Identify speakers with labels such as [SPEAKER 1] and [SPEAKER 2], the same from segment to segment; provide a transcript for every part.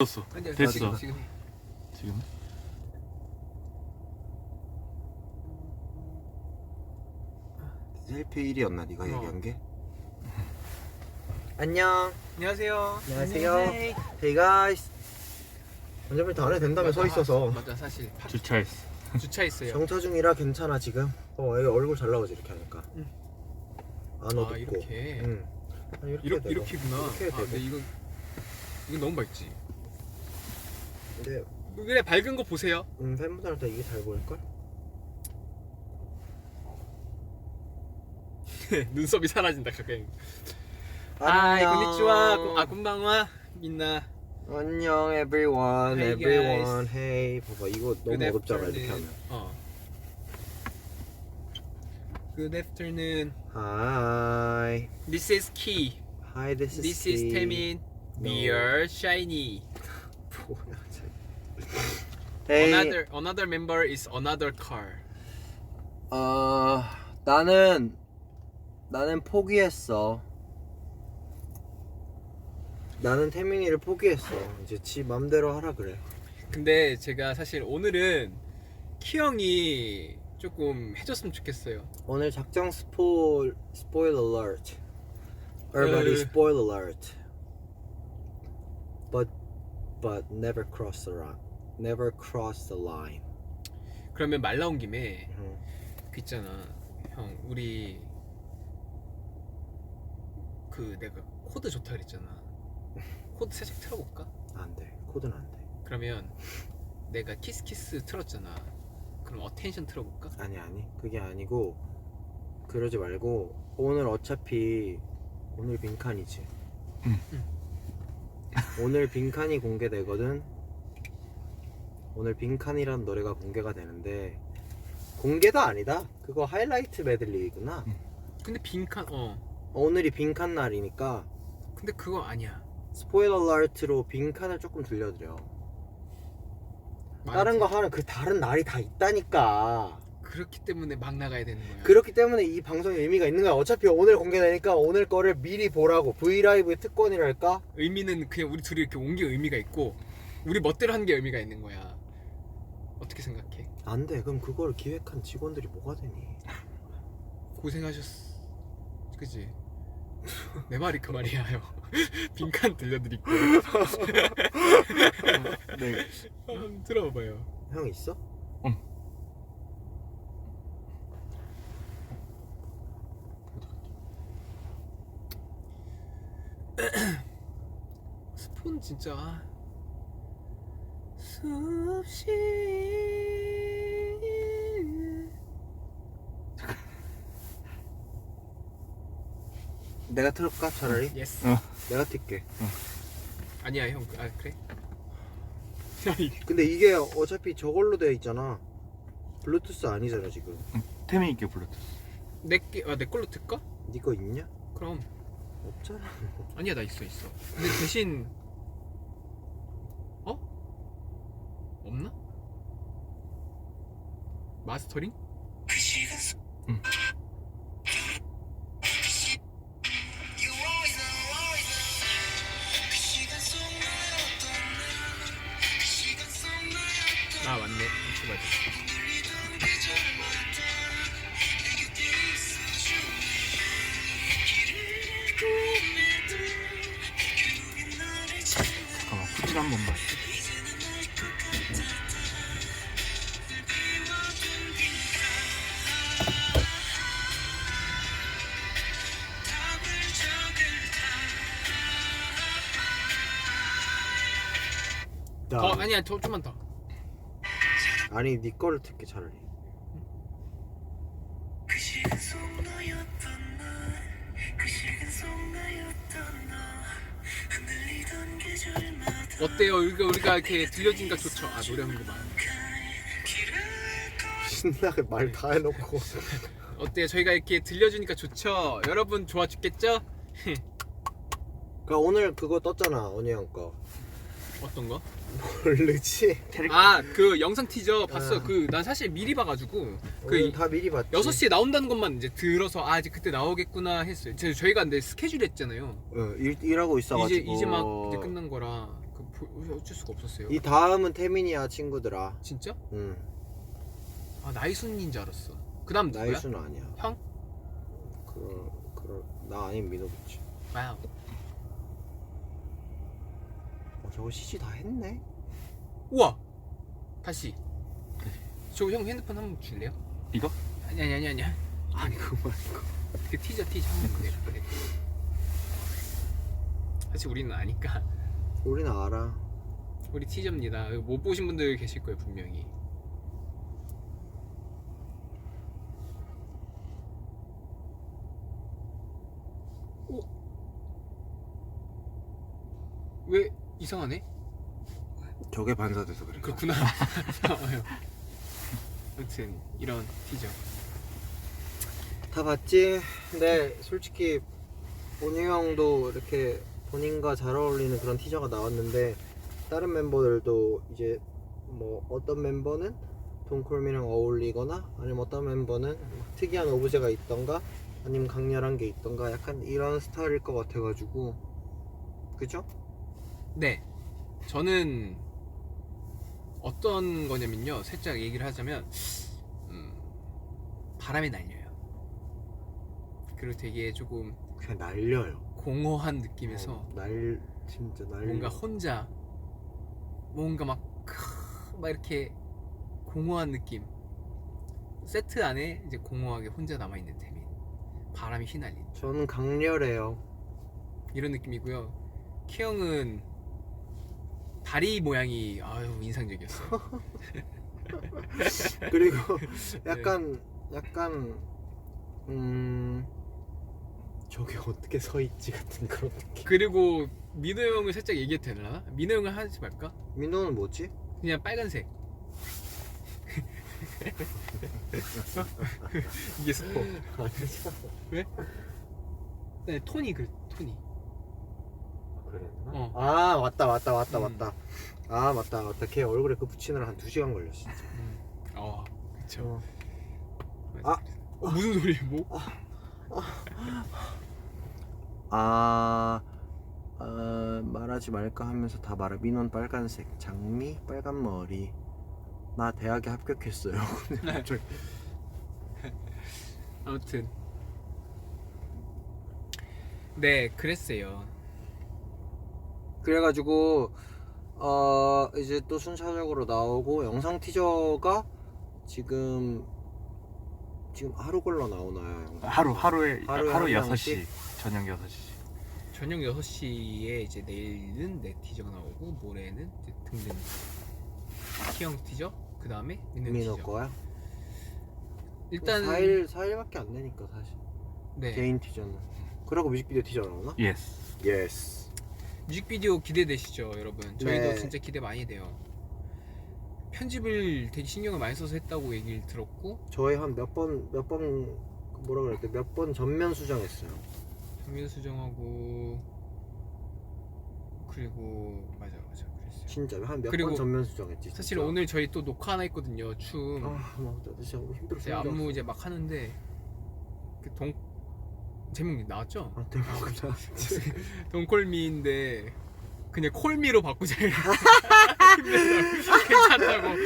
[SPEAKER 1] 됐어. 됐어.
[SPEAKER 2] 지금, 지금 해.
[SPEAKER 1] 지금
[SPEAKER 3] 셀피 1이었나 네가
[SPEAKER 2] 어.
[SPEAKER 3] 얘기한 게? 안녕.
[SPEAKER 2] 안녕하세요.
[SPEAKER 3] 안녕하세요. Hey guys. 운전벨트 안 해도 된다며 서 있어서
[SPEAKER 2] 맞아 사실 파-
[SPEAKER 1] 주차했어.
[SPEAKER 2] 주차했어요.
[SPEAKER 3] 정차 중이라 괜찮아 지금. 어 여기 얼굴 잘 나오지 이렇게 하니까.
[SPEAKER 2] 응.
[SPEAKER 3] 안 어둡고.
[SPEAKER 2] 아 이렇게
[SPEAKER 3] 응. 아, 이렇게
[SPEAKER 2] 이렇게
[SPEAKER 3] 되고.
[SPEAKER 2] 이렇게구나.
[SPEAKER 3] 이렇게
[SPEAKER 2] 아 근데
[SPEAKER 3] 되고.
[SPEAKER 2] 이건 이건 너무 밝지.
[SPEAKER 3] 근데
[SPEAKER 2] 그래 밝은 거 보세요.
[SPEAKER 3] 음, 팬분들한테 이게 잘 보일 걸?
[SPEAKER 2] 눈썹이 사라진다 가까이. 하이 konnichiwa. 아 군방와 민나.
[SPEAKER 3] 안녕 everyone,
[SPEAKER 2] Hey,
[SPEAKER 3] everyone. Hey. 봐봐 이거 너무
[SPEAKER 2] Good
[SPEAKER 3] 어렵잖아 이렇게
[SPEAKER 2] afternoon.
[SPEAKER 3] 하면.
[SPEAKER 2] 어. Good afternoon.
[SPEAKER 3] Hi.
[SPEAKER 2] This is Key.
[SPEAKER 3] Hi, this is
[SPEAKER 2] This is
[SPEAKER 3] Steve.
[SPEAKER 2] Taemin.
[SPEAKER 3] No.
[SPEAKER 2] We are shiny.
[SPEAKER 3] 뭐야, 쟤. Hey.
[SPEAKER 2] Another another member is another car.
[SPEAKER 3] 어 나는 나는 포기했어. 나는 태민이를 포기했어. 이제 지 맘대로 하라 그래.
[SPEAKER 2] 근데 제가 사실 오늘은 키 형이 조금 해줬으면 좋겠어요.
[SPEAKER 3] 오늘 작정 스포 스포일 alert. Everybody
[SPEAKER 2] 으.
[SPEAKER 3] spoil alert. But but never cross the line. Never cross the line.
[SPEAKER 2] 그러면 말 나온 김에
[SPEAKER 3] 응.
[SPEAKER 2] 그 있잖아, 형 우리 그 내가 코드 좋다 그랬잖아. 코드 살짝 틀어볼까?
[SPEAKER 3] 안 돼. 코드는 안 돼.
[SPEAKER 2] 그러면 내가 키스 키스 틀었잖아. 그럼 어텐션 틀어볼까?
[SPEAKER 3] 아니 아니 그게 아니고 그러지 말고 오늘 어차피 오늘 빈칸이지
[SPEAKER 1] 응.
[SPEAKER 3] 오늘 빈칸이 공개되거든 오늘 빈칸이란 노래가 공개가 되는데 공개도 아니다 그거 하이라이트 메들리구나
[SPEAKER 2] 근데 빈칸 어.
[SPEAKER 3] 오늘이 빈칸 날이니까
[SPEAKER 2] 근데 그거 아니야.
[SPEAKER 3] 스포일러 알트로 빈칸을 조금 들려드려 다른 거 하는 그 다른 날이 다 있다니까
[SPEAKER 2] 그렇기 때문에 막 나가야 되는 거야.
[SPEAKER 3] 그렇기 때문에 이 방송에 의미가 있는 거야. 어차피 오늘 공개되니까 오늘 거를 미리 보라고. 브이라이브의 특권이랄까?
[SPEAKER 2] 의미는 그냥 우리 둘이 이렇게 온 게 의미가 있고 우리 멋대로 한 게 의미가 있는 거야. 어떻게 생각해?
[SPEAKER 3] 안 돼. 그럼 그걸 기획한 직원들이 뭐가 되니?
[SPEAKER 2] 고생하셨어. 그지? 내 말이 그 말이야, 형. 빈칸 들려드릴게요.
[SPEAKER 1] 네.
[SPEAKER 2] 한번 들어봐봐요.
[SPEAKER 3] 형 있어?
[SPEAKER 2] 스폰 진짜 아. 수없이
[SPEAKER 3] 내가 틀을까 차라리?
[SPEAKER 2] 예스.
[SPEAKER 1] 어.
[SPEAKER 3] 내가 틀게.
[SPEAKER 2] 아니야, 형. 아 그래?
[SPEAKER 3] 근데 이게 어차피 저걸로 되어 있잖아. 블루투스 아니잖아 지금.
[SPEAKER 1] 태민 있게 블루투스.
[SPEAKER 2] 내 게 아, 내 걸로 틀까?
[SPEAKER 3] 네거 있냐?
[SPEAKER 2] 그럼
[SPEAKER 3] 없잖아.
[SPEAKER 2] 아니야, 나 있어, 있어. 근데 대신 어? 없나? 마스터링? 아니야 더 좀만 더.
[SPEAKER 3] 아니 네 거를 틀게 차라리.
[SPEAKER 2] 어때요? 우리가 우리가 이렇게 들려주니까 좋죠. 아 노래 하는 거봐.
[SPEAKER 3] 신나게 말 다 해놓고.
[SPEAKER 2] 어때요? 저희가 이렇게 들려주니까 좋죠? 여러분 좋아 죽겠죠?
[SPEAKER 3] 그러니까 오늘 그거 떴잖아 언니 형 거.
[SPEAKER 2] 어떤 거?
[SPEAKER 3] 모르지?
[SPEAKER 2] 아 그 영상 티저 봤어
[SPEAKER 3] 아.
[SPEAKER 2] 그 난 사실 미리 봐가지고
[SPEAKER 3] 오늘 그다 미리 봤지.
[SPEAKER 2] 6시에 나온다는 것만 이제 들어서 아 이제 그때 나오겠구나 했어요 저- 저희가 근데 스케줄 했잖아요
[SPEAKER 3] 어, 일, 일하고
[SPEAKER 2] 이제
[SPEAKER 3] 있어가지고.
[SPEAKER 2] 이제 막 이제 끝난 거라 그 보- 어쩔 수가 없었어요.
[SPEAKER 3] 이 다음은 태민이야 친구들아.
[SPEAKER 2] 진짜?
[SPEAKER 3] 응.
[SPEAKER 2] 아 나이순인 줄 알았어. 그다음 누구야?
[SPEAKER 3] 나이수는 아니야.
[SPEAKER 2] 형?
[SPEAKER 3] 그, 그, 나 아닌 민호겠지.
[SPEAKER 2] 와우.
[SPEAKER 3] 어, 저거 CG 다 했네.
[SPEAKER 2] 우와. 다시. 저 형 핸드폰 한 번 줄래요?
[SPEAKER 1] 이거?
[SPEAKER 2] 아니 아니 아니 아니.
[SPEAKER 3] 아니 그거 말고.
[SPEAKER 2] 그 티저 티저 한번 그래 그래. 사실 우리는 아니까
[SPEAKER 3] 우리는 알아.
[SPEAKER 2] 우리 티저입니다. 못 보신 분들 계실 거예요 분명히. 오. 왜 이상하네?
[SPEAKER 3] 저게 반사돼서 그래.
[SPEAKER 2] 그렇구나. 아무튼 이런 티저.
[SPEAKER 3] 다 봤지? 근데 솔직히 본희 형도 이렇게 본인과 잘 어울리는 그런 티저가 나왔는데 다른 멤버들도 이제 뭐 어떤 멤버는 동콜미랑 어울리거나 아니면 어떤 멤버는 막 특이한 오브제가 있던가 아니면 강렬한 게 있던가 약간 이런 스타일일 것 같아가지고 그죠?
[SPEAKER 2] 네. 저는 어떤 거냐면요. 살짝 얘기를 하자면 음, 바람이 날려요. 그리고 되게 조금
[SPEAKER 3] 그냥 날려요.
[SPEAKER 2] 공허한 느낌에서
[SPEAKER 3] 어, 날 진짜 날려.
[SPEAKER 2] 뭔가 혼자 뭔가 막, 크- 막 이렇게 공허한 느낌. 세트 안에 이제 공허하게 혼자 남아 있는 태민. 바람이 휘날린
[SPEAKER 3] 저는 강렬해요.
[SPEAKER 2] 이런 느낌이고요. 키 형은 다리 모양이 아유 인상적이었어요.
[SPEAKER 3] 그리고 약간 약간 음 저게 어떻게 서 있지 같은 그런 느낌.
[SPEAKER 2] 그리고 민호 형을 살짝 얘기해도 되나? 민호 형을 하지 말까?
[SPEAKER 3] 민호는 뭐지?
[SPEAKER 2] 그냥 빨간색. 이게 스포. 왜? 네, 톤이 그 톤이.
[SPEAKER 3] 그랬나?
[SPEAKER 2] 어.
[SPEAKER 3] 아 맞다 맞다 맞다
[SPEAKER 2] 음.
[SPEAKER 3] 맞다. 아 맞다 맞다. 걔 얼굴에 그 붙이느라 한 2 시간 걸렸어 진짜.
[SPEAKER 2] 음. 어, 그쵸.
[SPEAKER 3] 어.
[SPEAKER 2] 맞아. 어, 무슨 소리? 뭐?
[SPEAKER 3] 아, 아 말하지 말까 하면서 다 말해. 민호는 빨간색, 장미 빨간 머리. 나 대학에 합격했어요. 갑자기.
[SPEAKER 2] 아무튼. 네, 그랬어요.
[SPEAKER 3] 그래가지고 어 이제 또 순차적으로 나오고 영상 티저가 지금 지금 하루 걸러 나오나요? 영상?
[SPEAKER 1] 하루 하루에
[SPEAKER 3] 하루에
[SPEAKER 1] 하루
[SPEAKER 3] 한
[SPEAKER 1] 6시 저녁 6시.
[SPEAKER 2] 저녁 6시에 이제 내일은 내 티저가 나오고 모레는 이제 등등. 키형 티저? 그 다음에 민호
[SPEAKER 3] 민호
[SPEAKER 2] 티저.
[SPEAKER 3] 거야?
[SPEAKER 2] 일단
[SPEAKER 3] 4일 4일밖에 안 되니까 사실.
[SPEAKER 2] 네.
[SPEAKER 3] 개인 티저는. 그러고 뮤직비디오 티저 나오나?
[SPEAKER 1] 예스
[SPEAKER 3] 예스
[SPEAKER 2] 뮤직비디오 기대되시죠 여러분? 저희도
[SPEAKER 3] 네.
[SPEAKER 2] 진짜 기대 많이 돼요. 편집을 되게 신경을 많이 써서 했다고 얘기를 들었고.
[SPEAKER 3] 저희 한 몇 번 몇 번 뭐라 그랬대 몇 번 전면 수정했어요.
[SPEAKER 2] 정면 수정하고 그리고 맞아 맞아 그랬어요.
[SPEAKER 3] 진짜 한 몇
[SPEAKER 2] 그리고
[SPEAKER 3] 번 전면 수정했지
[SPEAKER 2] 사실
[SPEAKER 3] 진짜.
[SPEAKER 2] 오늘 저희 또 녹화 하나 있거든요 춤.
[SPEAKER 3] 아 맞다 진짜 힘들어
[SPEAKER 2] 이제 안무 이제 막 하는데 그 동 제목 나왔죠?
[SPEAKER 3] 아 대박이다.
[SPEAKER 2] 동콜미인데 그냥 콜미로 바꾸자 괜찮다고.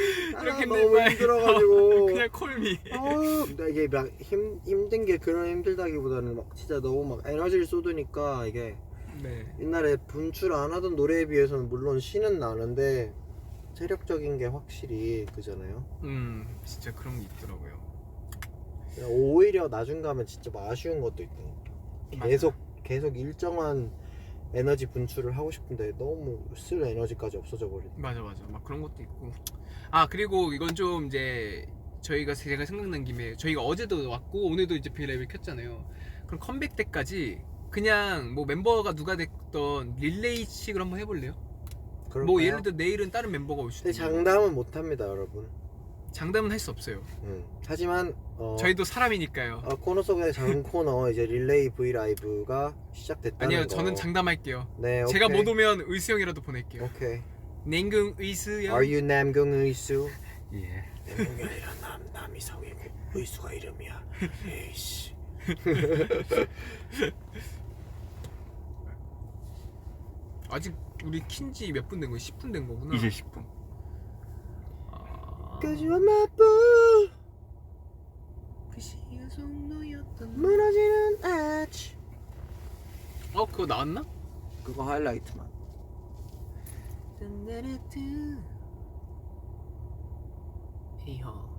[SPEAKER 2] 이렇게
[SPEAKER 3] 아, 너무
[SPEAKER 2] 말-
[SPEAKER 3] 힘들어가지고.
[SPEAKER 2] 그냥 콜미.
[SPEAKER 3] 아, 이게 막 힘, 힘든 게 그런 힘들다기보다는 막 진짜 너무 막 에너지를 쏟으니까 이게
[SPEAKER 2] 네.
[SPEAKER 3] 옛날에 분출 안 하던 노래에 비해서는 물론 신은 나는데 체력적인 게 확실히 그잖아요.
[SPEAKER 2] 음 진짜 그런 게 있더라고요
[SPEAKER 3] 오히려 나중 가면 진짜 막 아쉬운 것도 있고. 계속 계속 일정한 에너지 분출을 하고 싶은데 너무 쓸 에너지까지 없어져 버리네.
[SPEAKER 2] 맞아 맞아. 막 그런 것도 있고. 아 그리고 이건 좀 이제 저희가 제가 생각난 김에 저희가 어제도 왔고 오늘도 이제 브이라이브를 켰잖아요. 그럼 컴백 때까지 그냥 뭐 멤버가 누가 됐던 릴레이식을 한번 해볼래요? 뭐 예를 들어 내일은 다른 멤버가 올 수도
[SPEAKER 3] 근데
[SPEAKER 2] 있고
[SPEAKER 3] 장담은 못 합니다, 여러분.
[SPEAKER 2] 장담은 할 수 없어요
[SPEAKER 3] 음. 하지만 어,
[SPEAKER 2] 저희도 사람이니까요
[SPEAKER 3] 어, 코너 속의 작은 코너 이제 릴레이 V 라이브가 시작됐다는
[SPEAKER 2] 아니요
[SPEAKER 3] 거.
[SPEAKER 2] 저는 장담할게요
[SPEAKER 3] 네,
[SPEAKER 2] 제가
[SPEAKER 3] 오케이.
[SPEAKER 2] 못 오면 의수 형이라도 보낼게요
[SPEAKER 3] 오케이.
[SPEAKER 2] 냉궁 의수 형
[SPEAKER 3] Are you 남궁 의수?
[SPEAKER 1] 예
[SPEAKER 3] 남궁이 아니라 남 남이성이고 의수가 이름이야. 에이씨.
[SPEAKER 2] 아직 우리 킨지 몇 분 된 거야? 10분 된 거구나.
[SPEAKER 1] 이제 10분.
[SPEAKER 2] 아...
[SPEAKER 3] Cause you're my boo.
[SPEAKER 2] 그 시야 속노였던
[SPEAKER 3] 무너지는 아치.
[SPEAKER 2] 어 그거 나왔나?
[SPEAKER 3] 그거 하이라이트만.
[SPEAKER 2] 딴따라뚜. 이혀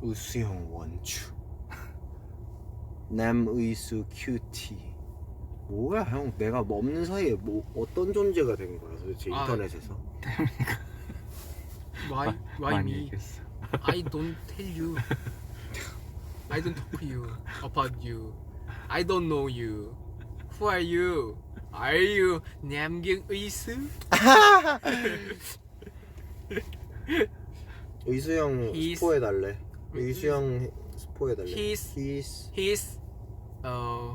[SPEAKER 3] 우수형 원추. 남의수 큐티. 뭐야 형. 내가 뭐 없는 사이에 뭐 어떤 존재가 된 거야 도대체
[SPEAKER 2] 아.
[SPEAKER 3] 인터넷에서
[SPEAKER 2] Why why
[SPEAKER 1] 많이
[SPEAKER 2] me?
[SPEAKER 1] 얘기했어.
[SPEAKER 2] I don't tell you. I don't talk to you about you. I don't know you. Who are you? Are you 남경 의수?
[SPEAKER 3] 의수 형
[SPEAKER 2] He's-
[SPEAKER 3] 스포해 달래 의수 형 스포해 달래
[SPEAKER 2] He's-
[SPEAKER 3] He's
[SPEAKER 2] He's uh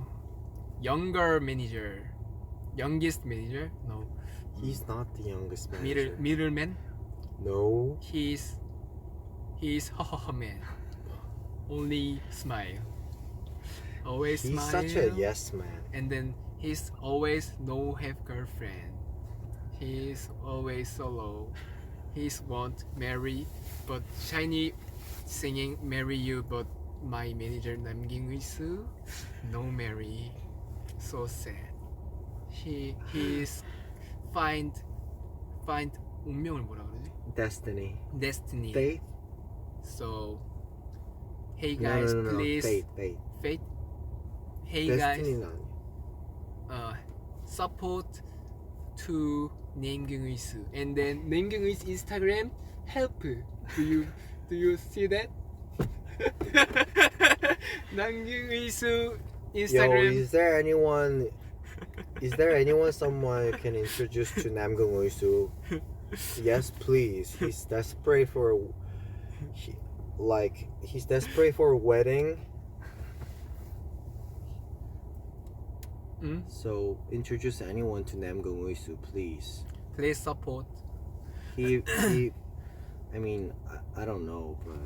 [SPEAKER 2] younger manager. Youngest manager? No.
[SPEAKER 3] He's not the youngest
[SPEAKER 2] Middle
[SPEAKER 3] manager
[SPEAKER 2] middleman?
[SPEAKER 3] No
[SPEAKER 2] He's he's hahaha man. Only smile. Always
[SPEAKER 3] He's
[SPEAKER 2] smile.
[SPEAKER 3] such a yes man
[SPEAKER 2] and then he's always no have girlfriend he's always solo he's won't marry but shiny singing marry you but my manager 남긴 의수 no marry so sad he he's find find 운명을 뭐라 그러지
[SPEAKER 3] Destiny
[SPEAKER 2] destiny
[SPEAKER 3] Fate?
[SPEAKER 2] so hey
[SPEAKER 3] No,
[SPEAKER 2] guys
[SPEAKER 3] no, no, no.
[SPEAKER 2] please
[SPEAKER 3] Fate Fate
[SPEAKER 2] fate hey guys
[SPEAKER 3] Destiny는 아니야
[SPEAKER 2] uh, support to 남경의수 and then 남경의수 Instagram help do you do you see that 남경의수
[SPEAKER 3] Yo,
[SPEAKER 2] Instagram
[SPEAKER 3] is there anyone? Is there anyone someone you can introduce to Namgung Uisu? Yes, please. He's desperate for, a- he, like he's desperate for a wedding.
[SPEAKER 2] 응?
[SPEAKER 3] So introduce anyone to Namgung Uisu, please.
[SPEAKER 2] please support
[SPEAKER 3] He he, I mean I, I don't know, but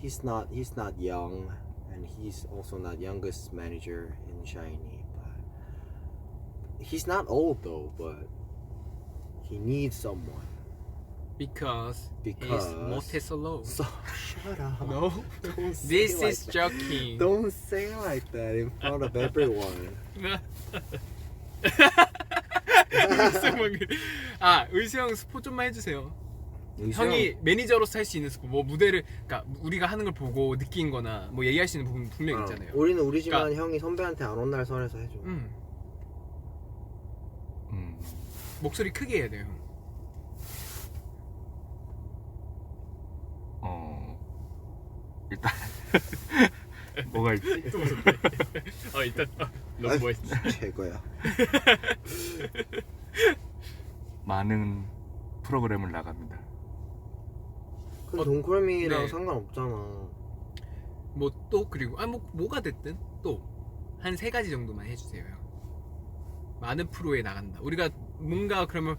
[SPEAKER 3] he's not he's not young, and he's also not youngest manager in Shiny, but he's not old though, but he needs someone.
[SPEAKER 2] because,
[SPEAKER 3] Because-
[SPEAKER 2] he's Montesolo
[SPEAKER 3] So shut up.
[SPEAKER 2] no
[SPEAKER 3] Don't say
[SPEAKER 2] this
[SPEAKER 3] like
[SPEAKER 2] is
[SPEAKER 3] that.
[SPEAKER 2] joking
[SPEAKER 3] Don't say like that in front of everyone.
[SPEAKER 2] 의수형 아 의수형 스포 좀만 해주세요 형이 매니저로서 할 수 있는 스포 뭐 무대를 그러니까 우리가 하는 걸 보고 느낀 거나 뭐 얘기할 수 있는 부분 분명 있잖아요
[SPEAKER 3] 우리는 우리지만
[SPEAKER 2] 그러니까-
[SPEAKER 3] 형이 선배한테 안 온 날 선에서 해줘.
[SPEAKER 2] 음,
[SPEAKER 1] 음.
[SPEAKER 2] 목소리 크게 해야 돼요 형.
[SPEAKER 1] 어. 일단 뭐가 있지?
[SPEAKER 2] 어 일단 너무
[SPEAKER 3] 아유,
[SPEAKER 2] 멋있어
[SPEAKER 3] 최고야.
[SPEAKER 1] 많은 프로그램을 나갑니다.
[SPEAKER 3] 그
[SPEAKER 2] 어,
[SPEAKER 3] 동크래미랑
[SPEAKER 2] 네.
[SPEAKER 3] 상관없잖아.
[SPEAKER 2] 뭐 또 그리고 아 뭐 뭐가 됐든 또 한 세 가지 정도만 해주세요 형. 많은 프로에 나간다 우리가 뭔가 그러면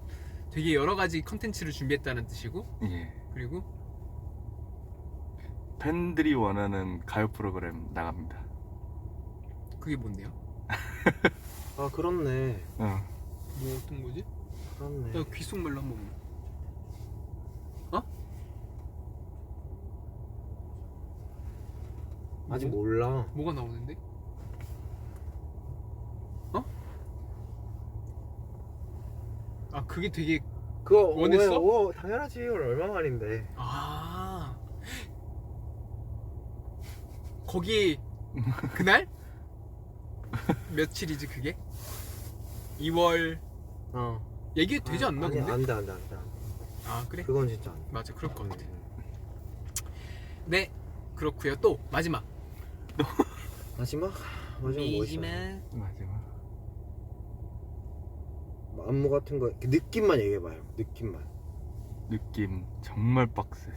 [SPEAKER 2] 되게 여러 가지 컨텐츠를 준비했다는 뜻이고
[SPEAKER 1] 예.
[SPEAKER 2] 그리고
[SPEAKER 1] 팬들이 원하는 가요 프로그램 나갑니다.
[SPEAKER 2] 그게 뭔데요?
[SPEAKER 3] 아 그렇네.
[SPEAKER 1] 어.
[SPEAKER 2] 뭐 어떤 거지?
[SPEAKER 3] 그렇네.
[SPEAKER 2] 나 귓속말로 한번 어?
[SPEAKER 3] 아직
[SPEAKER 2] 뭐?
[SPEAKER 3] 몰라.
[SPEAKER 2] 뭐가 나오는데? 아 그게 되게
[SPEAKER 3] 그거
[SPEAKER 2] 원했어?
[SPEAKER 3] 오, 오, 당연하지. 이걸 얼마 만인데.
[SPEAKER 2] 아 거기 그날 며칠이지 그게? 2월
[SPEAKER 3] 어.
[SPEAKER 2] 얘기 되지 않나
[SPEAKER 3] 아니,
[SPEAKER 2] 근데?
[SPEAKER 3] 안돼 안돼 안돼.
[SPEAKER 2] 아 그래?
[SPEAKER 3] 그건 진짜 안 돼.
[SPEAKER 2] 맞아 그럴 것 같아 네 그렇고요 또 마지막
[SPEAKER 3] 마지막 마지막 뭐 있어?
[SPEAKER 1] 마지막.
[SPEAKER 3] 안무 같은 거 느낌만 얘기해봐요. 느낌만.
[SPEAKER 1] 느낌 정말 빡세.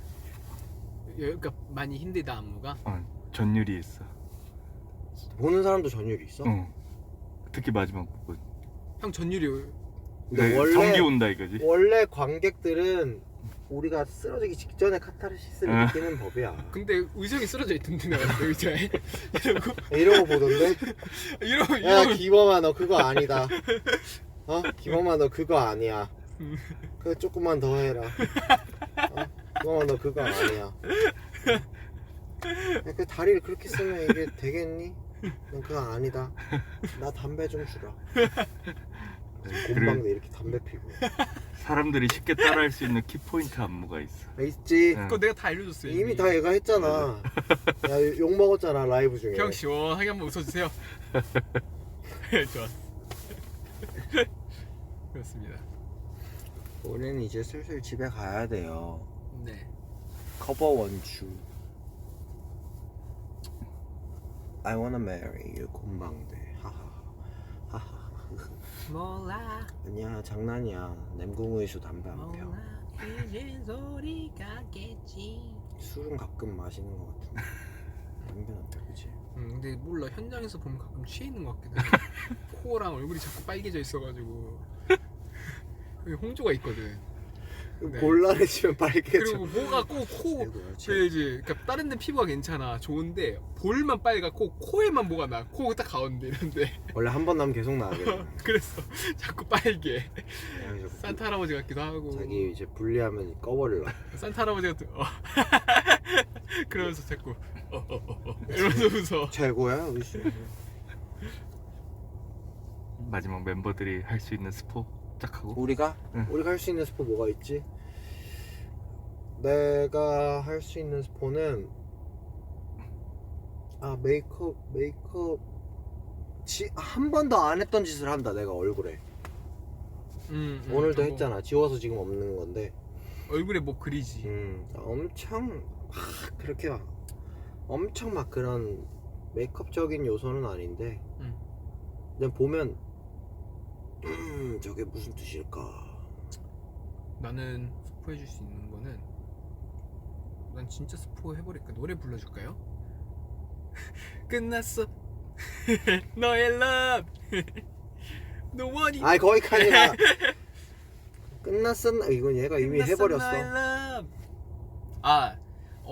[SPEAKER 2] 그러니까 많이 힘들다 안무가
[SPEAKER 1] 어, 전율이 있어.
[SPEAKER 3] 보는 사람도 전율이 있어?
[SPEAKER 1] 어. 특히 마지막 부분.
[SPEAKER 2] 형 전율이
[SPEAKER 3] 근데
[SPEAKER 1] 네,
[SPEAKER 3] 원래
[SPEAKER 1] 전기 온다 이거지.
[SPEAKER 3] 원래 관객들은 우리가 쓰러지기 직전에 카타르시스를
[SPEAKER 2] 아.
[SPEAKER 3] 느끼는 법이야.
[SPEAKER 2] 근데 의성이 쓰러져 있던데 때 의자에 이러고
[SPEAKER 3] 이러고 보던데.
[SPEAKER 2] 이러고
[SPEAKER 3] 야
[SPEAKER 2] 이러고
[SPEAKER 3] 기범아 너 그거 아니다. 어? 김엄마 너 그거 아니야. 그 조금만 더 해라. 어? 김엄마 너 그거 아니야. 어? 야, 그 다리를 그렇게 쓰면 이게 되겠니? 넌 그거 아니다. 나 담배 좀 주라. 곰방도 이렇게 담배 피고.
[SPEAKER 1] 사람들이 쉽게 따라할 수 있는 키포인트 안무가 있어.
[SPEAKER 3] 있지.
[SPEAKER 1] 응.
[SPEAKER 2] 그거 내가 다 알려줬어요.
[SPEAKER 3] 이미 다 얘가 했잖아. 야, 욕 먹었잖아 라이브 중에.
[SPEAKER 2] 그냥 시원하게 한번 웃어주세요. 좋았어. 그렇습니다.
[SPEAKER 3] 우리는 이제 슬슬 집에 가야 돼요.
[SPEAKER 2] 네.
[SPEAKER 3] 커버 원추. I wanna marry you 곰방대. 하하. 하하.
[SPEAKER 2] 몰라
[SPEAKER 3] 아니야 장난이야. 냄궁의수 담배 안 펴.
[SPEAKER 2] 몰라 이제 소리가 겠지.
[SPEAKER 3] 술은 가끔 마시는 것 같은데. 담배는 안 펴, 그치?
[SPEAKER 2] 음, 근데 몰라 현장에서 보면 가끔 취해 있는 것 같기도 해. 코랑 얼굴이 자꾸 빨개져 있어가지고 여기 홍조가 있거든. 네.
[SPEAKER 3] 곤란해지면 빨개져.
[SPEAKER 2] 그리고 뭐가 꼭코
[SPEAKER 3] 아이고야, 쟤.
[SPEAKER 2] 그래야지. 그러니까 다른 데 피부가 괜찮아. 좋은데 볼만 빨갛고 코에만 뭐가 나. 코 딱 가운데 이런데.
[SPEAKER 3] 원래 한 번 나면 계속 나게 돼.
[SPEAKER 2] 그래서 자꾸 빨개. 산타 할아버지 같기도 하고.
[SPEAKER 3] 자기 이제 분리하면 꺼버릴라.
[SPEAKER 2] 산타 할아버지 같은. 어. 그러면서 자꾸 어, 어, 어, 어. 이러면서 웃어.
[SPEAKER 3] 최고야 의수.
[SPEAKER 1] 마지막 멤버들이 할 수 있는 스포 딱 하고.
[SPEAKER 3] 우리가
[SPEAKER 1] 응.
[SPEAKER 3] 우리가 할 수 있는 스포 뭐가 있지? 내가 할 수 있는 스포는 아 메이크업 메이크업 한 번도 안 했던 짓을 한다 내가 얼굴에
[SPEAKER 2] 음, 음,
[SPEAKER 3] 오늘도
[SPEAKER 2] 뭐
[SPEAKER 3] 했잖아 지워서 지금 없는 건데
[SPEAKER 2] 얼굴에 뭐 그리지.
[SPEAKER 3] 음 엄청 막 그렇게 막 엄청 막 그런 메이크업적인 요소는 아닌데
[SPEAKER 2] 음.
[SPEAKER 3] 그냥 보면 음 저게 무슨 뜻일까?
[SPEAKER 2] 나는 스포 해 줄 수 있는 거는 난 진짜 스포 해버릴까? 노래 불러줄까요? 끝났어. 너의 love. No one
[SPEAKER 3] 아이 거기까지가 끝났었나? 이건 얘가 이미 해버렸어.
[SPEAKER 2] 아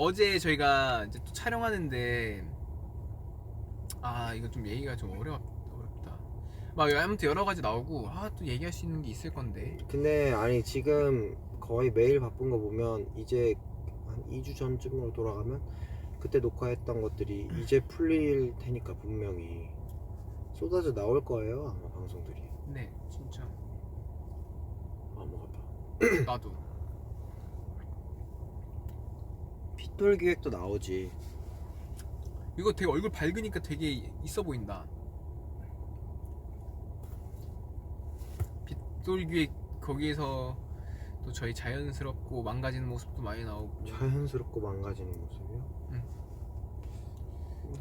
[SPEAKER 2] 어제 저희가 이제 또 촬영하는데 아 이거 좀 얘기가 좀 어려 어렵다. 막 아무튼 여러 가지 나오고 아 또 얘기할 수 있는 게 있을 건데.
[SPEAKER 3] 근데 아니 지금 거의 매일 바쁜 거 보면 이제 한 2주 전쯤으로 돌아가면 그때 녹화했던 것들이 이제 풀릴 테니까 분명히 쏟아져 나올 거예요 아마 방송들이.
[SPEAKER 2] 네 진짜.
[SPEAKER 3] 아목 아파
[SPEAKER 2] 나도
[SPEAKER 3] 핏돌 기획도 나오지
[SPEAKER 2] 이거 되게 얼굴 밝으니까 되게 있어 보인다. 빗돌기에 거기에서 또 저희 자연스럽고 망가지는 모습도 많이 나오고.
[SPEAKER 3] 자연스럽고 망가지는 모습이요
[SPEAKER 2] 응.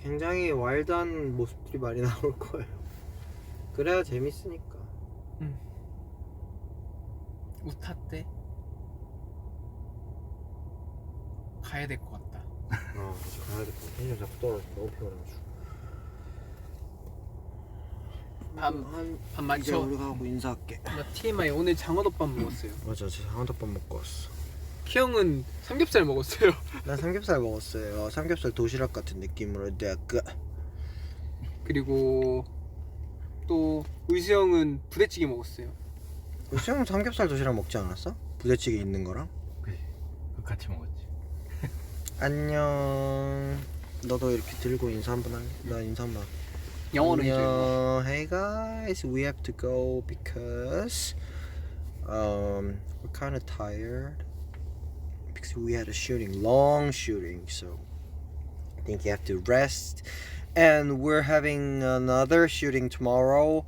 [SPEAKER 3] 굉장히 와일드한 모습들이 많이 나올 거예요 그래야 재밌으니까
[SPEAKER 2] 우타 때 가야 될 것 같다.
[SPEAKER 3] 아 이제 가야 될것 같아 텐션 자꾸 떨어져 너무 피곤해가지고
[SPEAKER 2] 반- 한반
[SPEAKER 3] 이제
[SPEAKER 2] 맞춰.
[SPEAKER 3] 우리 가고 인사할게
[SPEAKER 2] 나 TMI 오늘 장어덮밥 먹었어요.
[SPEAKER 3] 맞아 저 상어덮밥 먹고 왔어
[SPEAKER 2] 키 형은 삼겹살 먹었어요.
[SPEAKER 3] 난 삼겹살 먹었어요 삼겹살 도시락 같은 느낌으로 내가
[SPEAKER 2] 그리고 또 의수 형은 부대찌개 먹었어요.
[SPEAKER 3] 수영 삼겹살 도시락 먹지 않았어? 부대찌개 있는 거랑.
[SPEAKER 1] 그거 같이 먹었지.
[SPEAKER 3] 안녕 너도 이렇게 들고 인사 한번 할래? 나 인사 한번
[SPEAKER 2] 영어로 해줘요.
[SPEAKER 3] 안녕 Hey guys we have to go because um, we're kind of tired because we had a shooting long shooting so I think you have to rest and we're having another shooting tomorrow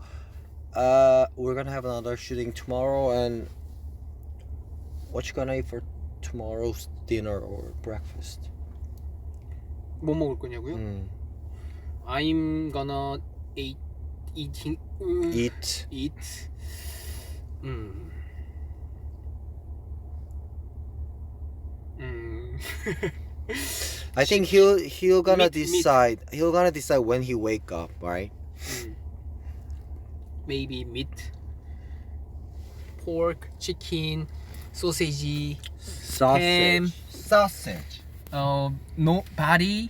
[SPEAKER 3] uh, we're gonna have another shooting tomorrow and what you gonna eat for tomorrow's dinner or breakfast
[SPEAKER 2] 뭐 먹을 거냐고요?
[SPEAKER 3] 음,
[SPEAKER 2] I'm gonna eat eating uh,
[SPEAKER 3] eat
[SPEAKER 2] eat 음. 음.
[SPEAKER 3] I think he'll he'll gonna
[SPEAKER 2] Meat, meat.
[SPEAKER 3] decide he'll gonna decide when he wake up, right?
[SPEAKER 2] 음. maybe meat pork chicken sausage Ham.
[SPEAKER 3] sausage.
[SPEAKER 2] 어 no body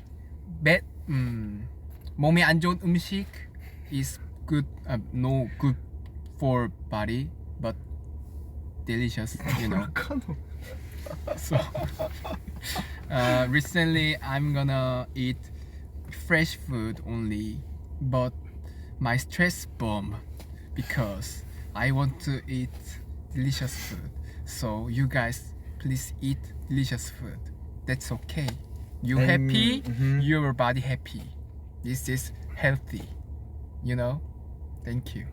[SPEAKER 2] bad 음 몸에 안 좋은 음식 is good 아, no good for body, but delicious, you know. so uh, recently, I'm gonna eat fresh food only, but my stress bomb because I want to eat delicious food. So you guys, please eat delicious food. That's okay. You
[SPEAKER 3] And-
[SPEAKER 2] happy,
[SPEAKER 3] mhm.
[SPEAKER 2] your body happy. This is healthy. You know. Thank you.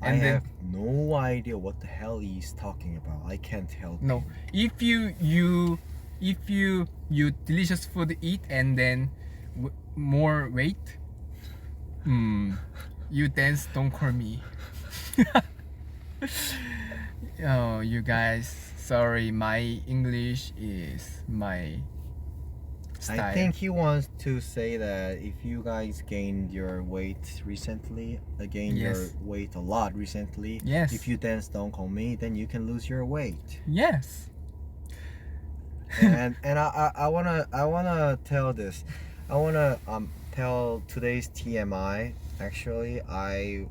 [SPEAKER 4] I
[SPEAKER 2] And then
[SPEAKER 4] have no idea what the hell he's talking about. I can't help.
[SPEAKER 2] no, if you you if you you delicious food eat and then w- more weight, hmm, you dance. Don't call me. oh, you guys, sorry, my English is my style.
[SPEAKER 4] I think he wants to say that if you guys gained your weight recently, uh, gained your weight a lot recently,
[SPEAKER 2] Yes.
[SPEAKER 4] if you dance Don't Call Me, then you can lose your weight.
[SPEAKER 2] yes.
[SPEAKER 4] and and I, I, I wanna I wanna tell this. I wanna um tell today's TMI. Actually, I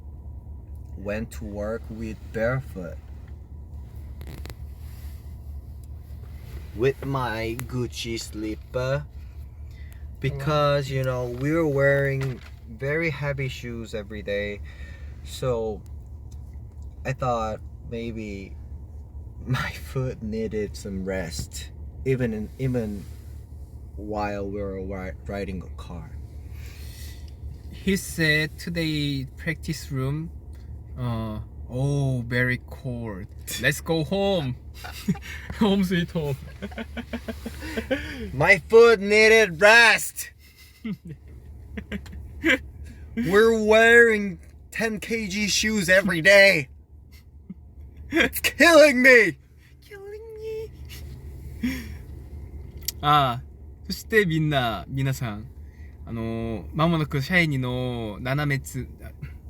[SPEAKER 4] went to work with barefoot.
[SPEAKER 3] With my Gucci slipper because you know we were wearing very heavy shoes every day so I thought maybe my foot needed some rest even in, even while we were riding a car
[SPEAKER 2] He said today practice room. Uh, oh, very cold. Let's go home. ホームスイート。
[SPEAKER 3] My foot needed rest! We're wearing 10kg shoes every day! Killing me! Killing me!
[SPEAKER 2] ああ、そしてみんな、皆さん、あの、まもなくシャイニーの斜めつ、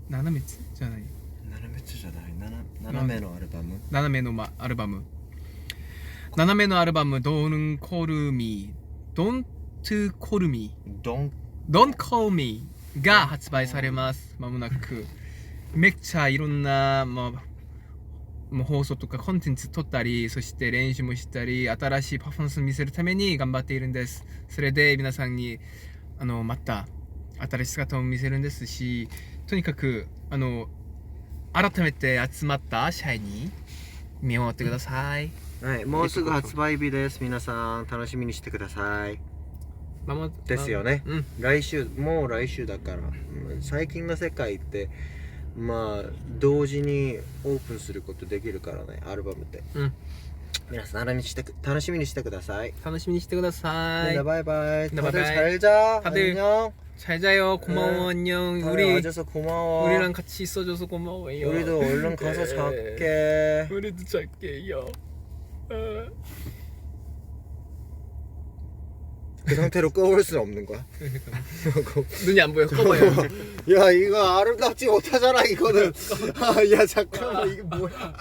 [SPEAKER 2] 斜めつじゃない。
[SPEAKER 4] 斜めつじゃない。斜めのアルバム。
[SPEAKER 2] 斜めの、ま、アルバム。斜めのアルバム、Don't Call Me, Don't Call Me,
[SPEAKER 4] Don't
[SPEAKER 2] Don't Call Me が発売されます。まもなく。めっちゃいろんな、まあ、もう放送とかコンテンツ撮ったり、そして練習もしたり、新しいパフォーマンスを見せるために頑張っているんです。それで皆さんに、あの、また、新しい姿を見せるんですし、とにかく、あの、改めて集まったシャイに見守ってください。
[SPEAKER 3] はい、もうすぐ発売日です。皆さん楽しみにしてください。
[SPEAKER 2] まも
[SPEAKER 3] ですよね
[SPEAKER 2] うん。
[SPEAKER 3] 来週、もう来週だから。うん最近の世界って、まあ、同時にオープンすることできるからね、アルバムって。
[SPEAKER 2] うん。
[SPEAKER 3] 皆さん楽しみにしてく楽しみにしてください。
[SPEAKER 2] 楽しみにしてください
[SPEAKER 3] みんな。バイバイ。
[SPEAKER 2] 네,
[SPEAKER 3] 다들
[SPEAKER 2] 바이바이.
[SPEAKER 3] 잘 자.
[SPEAKER 2] 다들
[SPEAKER 3] 안녕.
[SPEAKER 2] 잘 자요. 고마워. 안녕.
[SPEAKER 3] 다들
[SPEAKER 2] 우리
[SPEAKER 3] 와줘서 고마워.
[SPEAKER 2] 우리랑 같이 있어줘서 고마워요.
[SPEAKER 3] 우리도 얼른 가서 잘게.
[SPEAKER 2] 우리도 잘게요. 어.
[SPEAKER 3] 그 상태로 꺼볼 수는 없는 거야.
[SPEAKER 2] 눈이 안 보여. 꺼봐요.
[SPEAKER 3] 야 이거 아름답지 못하잖아 이거는. 아, 야 잠깐만 이게 뭐야?